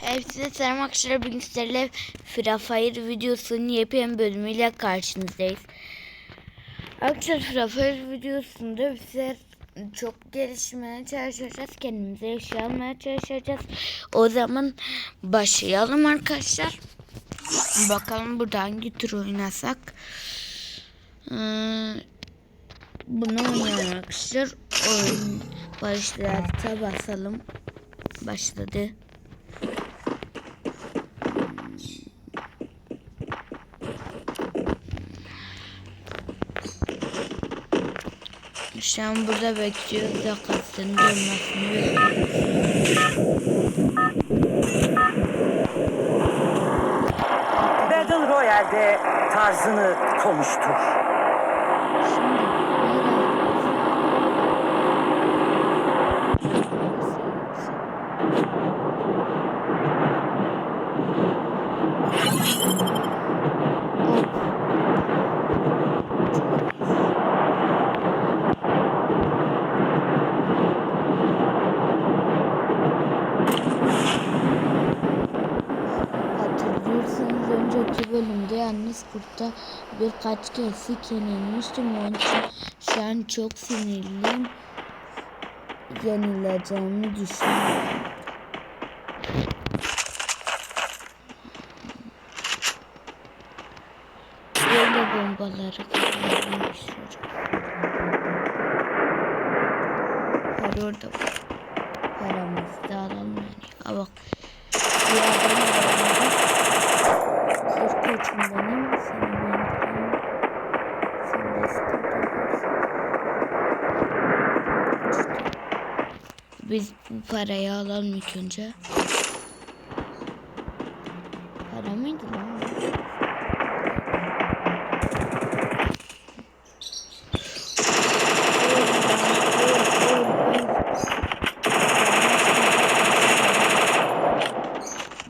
Hepsine selam arkadaşlar. Bugün sizlerle Free Fire videosunun yepyeni bölümüyle karşınızdayız. Arkadaşlar Free Fire videosunda bize çok gelişmeye çalışacağız. Kendimize eşya almaya çalışacağız. O zaman başlayalım arkadaşlar. Bakalım burada hangi tür oynasak. Ee, bunu oynayalım arkadaşlar. Oyun başlayalım. basalım. Başladı. Şu an burada bekliyoruz da kasının dönmesini bekliyoruz. Battle Royale'de tarzını konuştur. Yalnız kurtta birkaç kez yenilmiştim. Onun için şu an çok sinirliyim. Yenileceğimi düşünüyorum. Böyle bombaları kullanmak istiyorum. Para orada var. Paramızı da alalım yani. Ha bak. Bir adam var. Korkunçum benim. Senin benim. Sen de sıkıntı edersin. İşte. Biz bu parayı alalım ilk önce. Para mıydı lan?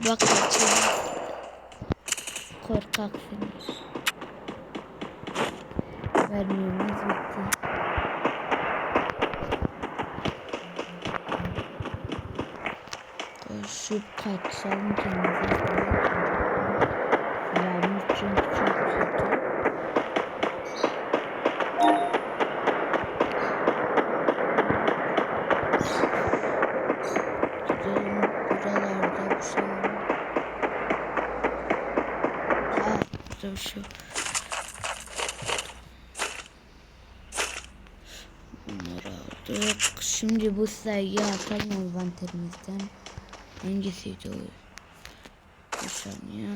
Bak kaçıyor. Korkak seni. Vermeyemiz bitti. Koşup kaçalım kendimize. Silahımız çünkü çok kötü. Gidelim buralarda bir şey var. Ha, burada bir şey. Aldık. Şimdi bu sayıyı atalım envanterimizden. Hangisiydi o? Bir saniye.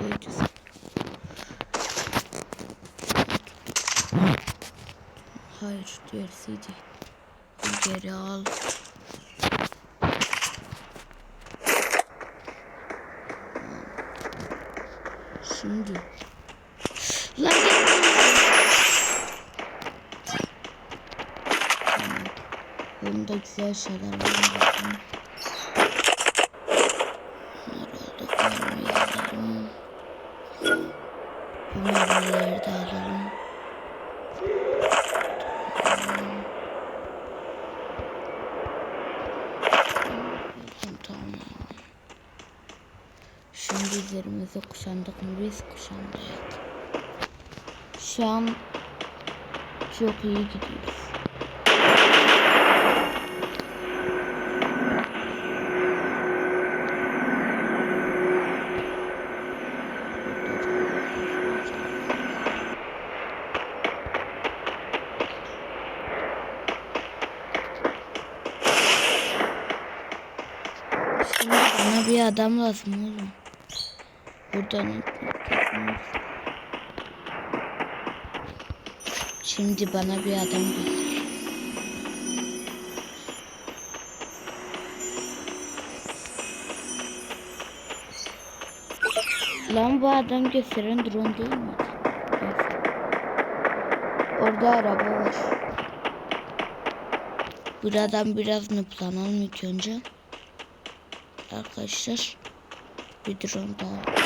Buydu. Hayır, diğersiydi. Geri al. Şimdi. Lan Bunda güzel şeyler var. Bunları. Mermiyi alalım. Bu mermileri de alalım. Şimdi üzerimize kuşandık mı biz kuşandık. Şu an çok iyi gidiyoruz. Şimdi bana bir adam lazım oğlum. Buradan. Şimdi bana bir adam göster. Lan bu adam gösteren drone değil mi? Neyse. Orada araba var. Buradan biraz nıplanalım ilk önce. Arkadaşlar bir drone daha.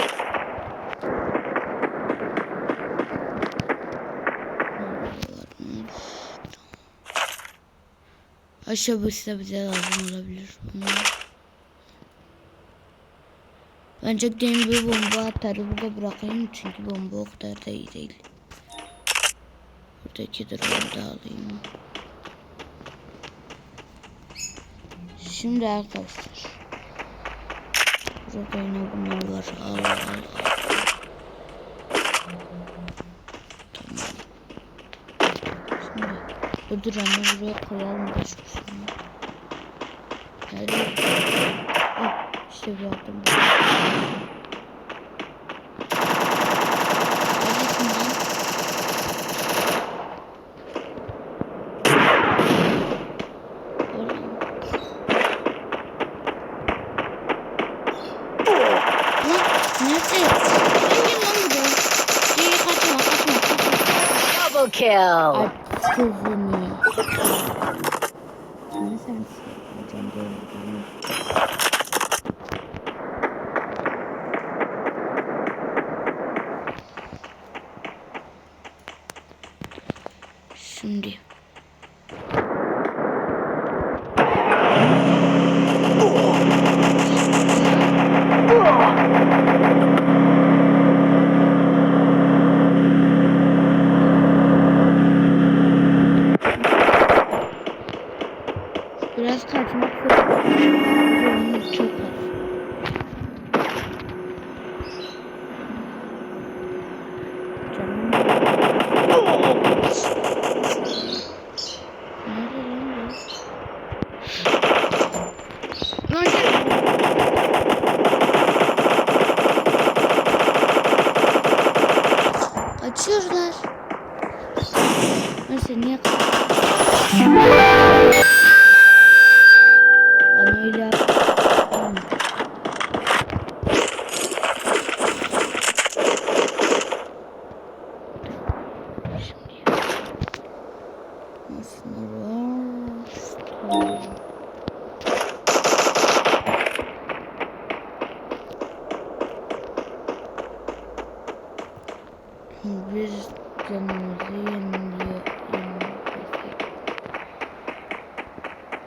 Aşağı size bize lazım olabilir. Bunlar. Bence demin bir bomba atarı burada bırakayım çünkü bomba o kadar da iyi değil. Buradaki drone'u da alayım. Şimdi arkadaşlar. Yine bunlar var. Al al al. Tamam. Şimdi bu drone'u buraya koyalım da şu şunu. Nerede? Ah, işte bir yaptım. kill. Activity.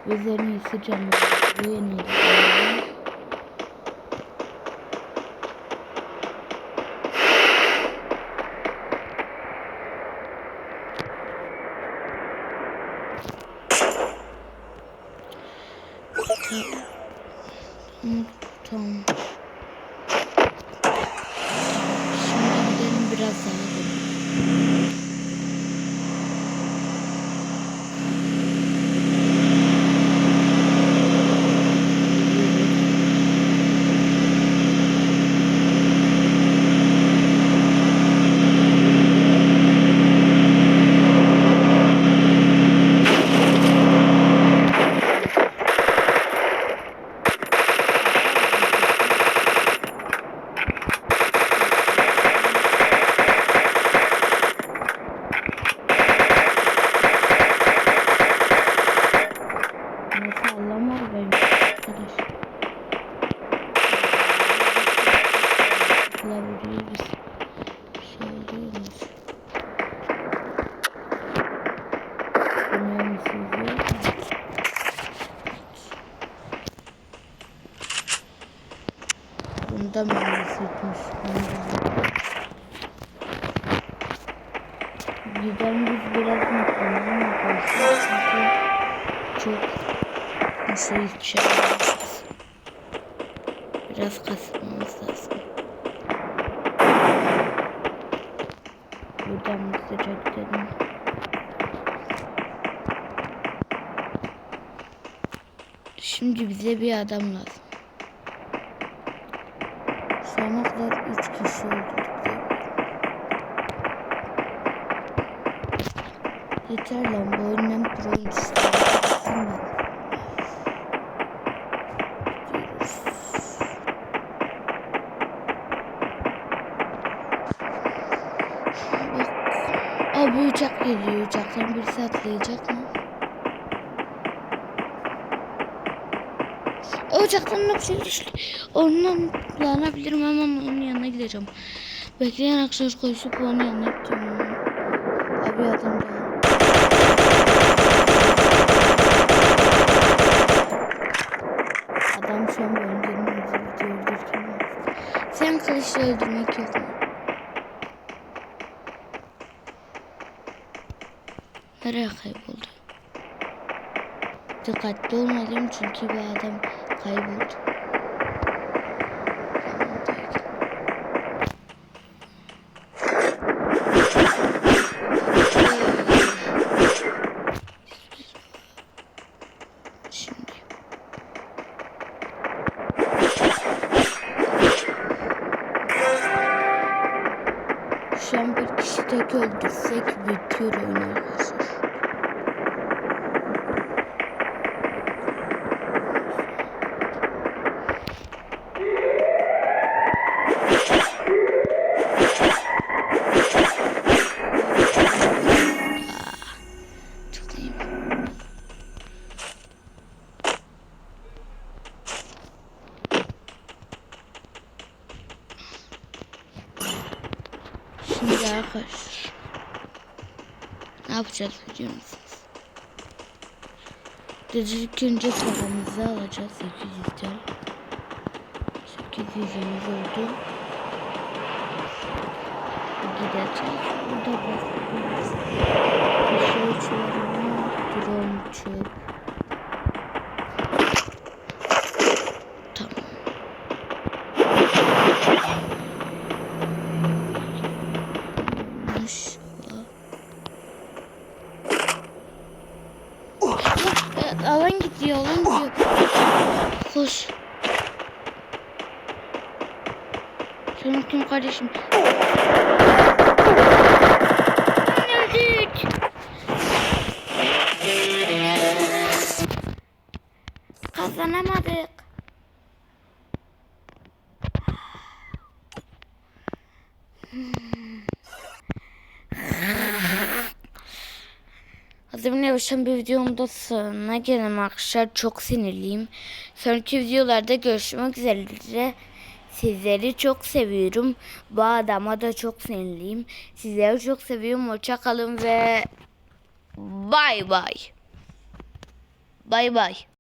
En iyisi canımızı yeniliyor. Tamam. Tamam. Şimdi gidelim biraz daha. gidelim. Neyse Allah'ım var benim. Arkadaş. Şey oluyormuş. Bilmiyorum sizi. Bunda yutmuş. Giden biz biraz mutluyuz arkadaşlar. Çünkü çok şey içeriyoruz. Biraz kasmamız lazım. Sıcak dedim. Şimdi bize bir adam lazım. Şu ana kadar üç kişi öldürdük. Yeter lan bu oyunun pro işte. Bak. Abi uçak geliyor. Uçaktan birisi atlayacak mı? O uçaktan da şey düştü. Ondan kullanabilirim ama onun yanına gideceğim. Bekleyen aksiyonu koşup onun yanına gideceğim. Abi adam daha. Adam şu an benim gidiyor. Öldürken Sen kılıçla öldürmek yok mu? Nereye kayboldu? Dikkatli olmalıyım çünkü bir adam kayboldu. Şu an bir kişi tek öldürsek bitiyor oyun arkadaşlar ne yapacağız biliyor musunuz? Dedi ilk önce paramızı alacağız 800'den. 800'ümüz oldu. Gideceğiz. Burada bakıyoruz. Şey uçuyorum. Drone uçuyor. Alan gidiyor, alan gidiyor. Koş. Sen kim kardeşim? Öldük. Kazanamadık. Hazırımla yapışan bir videomun da sonuna gelelim arkadaşlar. Çok sinirliyim. Sonraki videolarda görüşmek üzere. Sizleri çok seviyorum. Bu adama da çok sinirliyim. Sizleri çok seviyorum. Hoşça kalın ve bay bay. Bay bay.